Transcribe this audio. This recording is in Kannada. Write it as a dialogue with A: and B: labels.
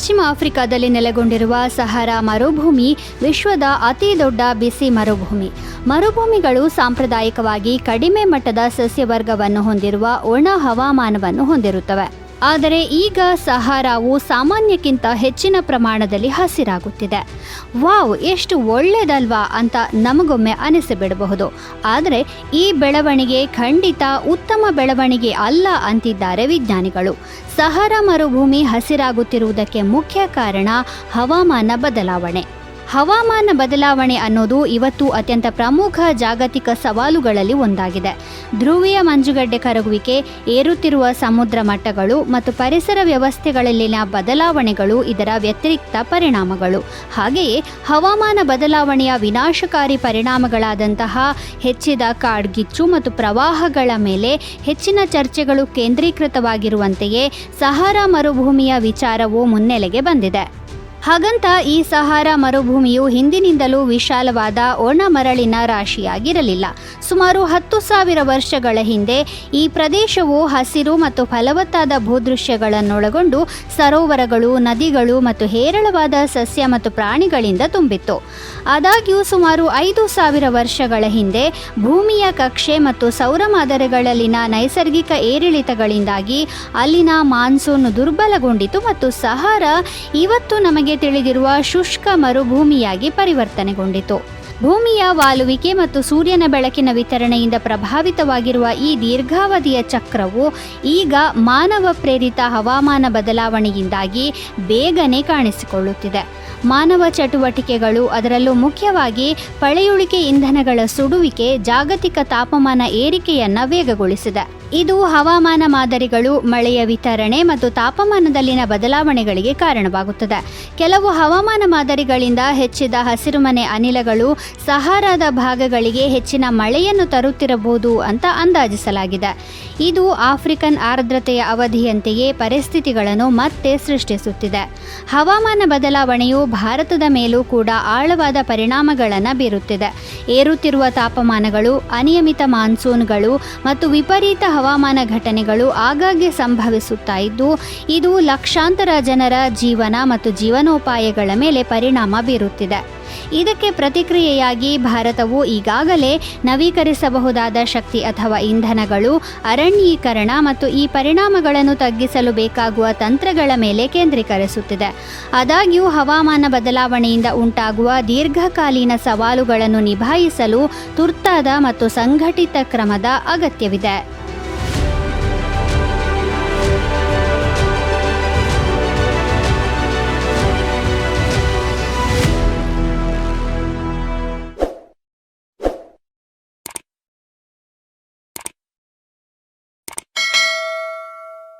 A: ಪಶ್ಚಿಮ ಆಫ್ರಿಕಾದಲ್ಲಿ ನೆಲೆಗೊಂಡಿರುವ ಸಹಾರಾ ಮರುಭೂಮಿ ವಿಶ್ವದ ಅತಿ ದೊಡ್ಡ ಬಿಸಿ ಮರುಭೂಮಿ. ಮರುಭೂಮಿಗಳು ಸಾಂಪ್ರದಾಯಿಕವಾಗಿ ಕಡಿಮೆ ಮಟ್ಟದ ಸಸ್ಯವರ್ಗವನ್ನು ಹೊಂದಿರುವ ಒಣ ಹವಾಮಾನವನ್ನು ಹೊಂದಿರುತ್ತವೆ. ಆದರೆ ಈಗ ಸಹಾರಾವು ಸಾಮಾನ್ಯಕ್ಕಿಂತ ಹೆಚ್ಚಿನ ಪ್ರಮಾಣದಲ್ಲಿ ಹಸಿರಾಗುತ್ತಿದೆ. ವಾವ್, ಎಷ್ಟು ಒಳ್ಳೆಯದಲ್ವಾ ಅಂತ ನಮಗೊಮ್ಮೆ ಅನಿಸಿಬಿಡಬಹುದು. ಆದರೆ ಈ ಬೆಳವಣಿಗೆ ಖಂಡಿತ ಉತ್ತಮ ಬೆಳವಣಿಗೆ ಅಲ್ಲ ಅಂತಿದ್ದಾರೆ ವಿಜ್ಞಾನಿಗಳು. ಸಹಾರಾ ಮರುಭೂಮಿ ಹಸಿರಾಗುತ್ತಿರುವುದಕ್ಕೆ ಮುಖ್ಯ ಕಾರಣ ಹವಾಮಾನ ಬದಲಾವಣೆ. ಹವಾಮಾನ ಬದಲಾವಣೆ ಅನ್ನೋದು ಇವತ್ತು ಅತ್ಯಂತ ಪ್ರಮುಖ ಜಾಗತಿಕ ಸವಾಲುಗಳಲ್ಲಿ ಒಂದಾಗಿದೆ. ಧ್ರುವೀಯ ಮಂಜುಗಡ್ಡೆ ಕರಗುವಿಕೆ, ಏರುತ್ತಿರುವ ಸಮುದ್ರ ಮಟ್ಟಗಳು ಮತ್ತು ಪರಿಸರ ವ್ಯವಸ್ಥೆಗಳಲ್ಲಿನ ಬದಲಾವಣೆಗಳು ಇದರ ವ್ಯತಿರಿಕ್ತ ಪರಿಣಾಮಗಳು. ಹಾಗೆಯೇ ಹವಾಮಾನ ಬದಲಾವಣೆಯ ವಿನಾಶಕಾರಿ ಪರಿಣಾಮಗಳಾದಂತಹ ಹೆಚ್ಚಿದ ಕಾಡ್ಗಿಚ್ಚು ಮತ್ತು ಪ್ರವಾಹಗಳ ಮೇಲೆ ಹೆಚ್ಚಿನ ಚರ್ಚೆಗಳು ಕೇಂದ್ರೀಕೃತವಾಗಿರುವಂತೆಯೇ ಸಹಾರಾ ಮರುಭೂಮಿಯ ವಿಚಾರವು ಮುನ್ನೆಲೆಗೆ ಬಂದಿದೆ. ಹಾಗಂತ ಈ ಸಹಾರ ಮರುಭೂಮಿಯು ಹಿಂದಿನಿಂದಲೂ ವಿಶಾಲವಾದ ಒಣ ಮರಳಿನ ರಾಶಿಯಾಗಿರಲಿಲ್ಲ. ಸುಮಾರು ಹತ್ತು ಸಾವಿರ ವರ್ಷಗಳ ಹಿಂದೆ ಈ ಪ್ರದೇಶವು ಹಸಿರು ಮತ್ತು ಫಲವತ್ತಾದ ಭೂದೃಶ್ಯಗಳನ್ನೊಳಗೊಂಡು ಸರೋವರಗಳು, ನದಿಗಳು ಮತ್ತು ಹೇರಳವಾದ ಸಸ್ಯ ಮತ್ತು ಪ್ರಾಣಿಗಳಿಂದ ತುಂಬಿತ್ತು. ಆದಾಗ್ಯೂ ಸುಮಾರು ಐದು ಸಾವಿರ ವರ್ಷಗಳ ಹಿಂದೆ ಭೂಮಿಯ ಕಕ್ಷೆ ಮತ್ತು ಸೌರ ಮಾದರಿಗಳಲ್ಲಿನ ನೈಸರ್ಗಿಕ ಏರಿಳಿತಗಳಿಂದಾಗಿ ಅಲ್ಲಿನ ಮಾನ್ಸೂನ್ ದುರ್ಬಲಗೊಂಡಿತು ಮತ್ತು ಸಹಾರ ಇವತ್ತು ನಮಗೆ ತಿಳಿದಿರುವ ಶುಷ್ಕ ಮರುಭೂಮಿಯಾಗಿ ಪರಿವರ್ತನೆಗೊಂಡಿತು. ಭೂಮಿಯ ವಾಲುವಿಕೆ ಮತ್ತು ಸೂರ್ಯನ ಬೆಳಕಿನ ವಿತರಣೆಯಿಂದ ಪ್ರಭಾವಿತವಾಗಿರುವ ಈ ದೀರ್ಘಾವಧಿಯ ಚಕ್ರವು ಈಗ ಮಾನವ ಪ್ರೇರಿತ ಹವಾಮಾನ ಬದಲಾವಣೆಯಿಂದಾಗಿ ಬೇಗನೆ ಕಾಣಿಸಿಕೊಳ್ಳುತ್ತಿದೆ. ಮಾನವ ಚಟುವಟಿಕೆಗಳು ಅದರಲ್ಲೂ ಮುಖ್ಯವಾಗಿ ಪಳೆಯುಳಿಕೆ ಇಂಧನಗಳ ಸುಡುವಿಕೆ, ಜಾಗತಿಕ ತಾಪಮಾನ ಏರಿಕೆಯನ್ನು ವೇಗಗೊಳಿಸಿದೆ. ಇದು ಹವಾಮಾನ ಮಾದರಿಗಳು, ಮಳೆಯ ವಿತರಣೆ ಮತ್ತು ತಾಪಮಾನದಲ್ಲಿನ ಬದಲಾವಣೆಗಳಿಗೆ ಕಾರಣವಾಗುತ್ತದೆ. ಕೆಲವು ಹವಾಮಾನ ಮಾದರಿಗಳಿಂದ ಹೆಚ್ಚಿದ ಹಸಿರುಮನೆ ಅನಿಲಗಳು ಸಹಾರಾದ ಭಾಗಗಳಿಗೆ ಹೆಚ್ಚಿನ ಮಳೆಯನ್ನು ತರುತ್ತಿರಬಹುದು ಅಂತ ಅಂದಾಜಿಸಲಾಗಿದೆ. ಇದು ಆಫ್ರಿಕನ್ ಆರ್ದ್ರತೆಯ ಅವಧಿಯಂತೆಯೇ ಪರಿಸ್ಥಿತಿಗಳನ್ನು ಮತ್ತೆ ಸೃಷ್ಟಿಸುತ್ತಿದೆ. ಹವಾಮಾನ ಬದಲಾವಣೆಯು ಭಾರತದ ಮೇಲೂ ಕೂಡ ಆಳವಾದ ಪರಿಣಾಮಗಳನ್ನು ಬೀರುತ್ತಿದೆ. ಏರುತ್ತಿರುವ ತಾಪಮಾನಗಳು, ಅನಿಯಮಿತ ಮಾನ್ಸೂನ್ಗಳು ಮತ್ತು ವಿಪರೀತ ಹವಾಮಾನ ಘಟನೆಗಳು ಆಗಾಗ್ಗೆ ಸಂಭವಿಸುತ್ತಾ ಇದ್ದು, ಇದು ಲಕ್ಷಾಂತರ ಜನರ ಜೀವನ ಮತ್ತು ಜೀವನೋಪಾಯಗಳ ಮೇಲೆ ಪರಿಣಾಮ ಬೀರುತ್ತಿದೆ. ಇದಕ್ಕೆ ಪ್ರತಿಕ್ರಿಯೆಯಾಗಿ ಭಾರತವು ಈಗಾಗಲೇ ನವೀಕರಿಸಬಹುದಾದ ಶಕ್ತಿ ಅಥವಾ ಇಂಧನಗಳು, ಅರಣ್ಯೀಕರಣ ಮತ್ತು ಈ ಪರಿಣಾಮಗಳನ್ನು ತಗ್ಗಿಸಲು ಬೇಕಾಗುವ ತಂತ್ರಗಳ ಮೇಲೆ ಕೇಂದ್ರೀಕರಿಸುತ್ತಿದೆ. ಆದಾಗ್ಯೂ, ಹವಾಮಾನ ಬದಲಾವಣೆಯಿಂದ ಉಂಟಾಗುವ ದೀರ್ಘಕಾಲೀನ ಸವಾಲುಗಳನ್ನು ನಿಭಾಯಿಸಲು ತುರ್ತಾದ ಮತ್ತು ಸಂಘಟಿತ ಕ್ರಮದ ಅಗತ್ಯವಿದೆ.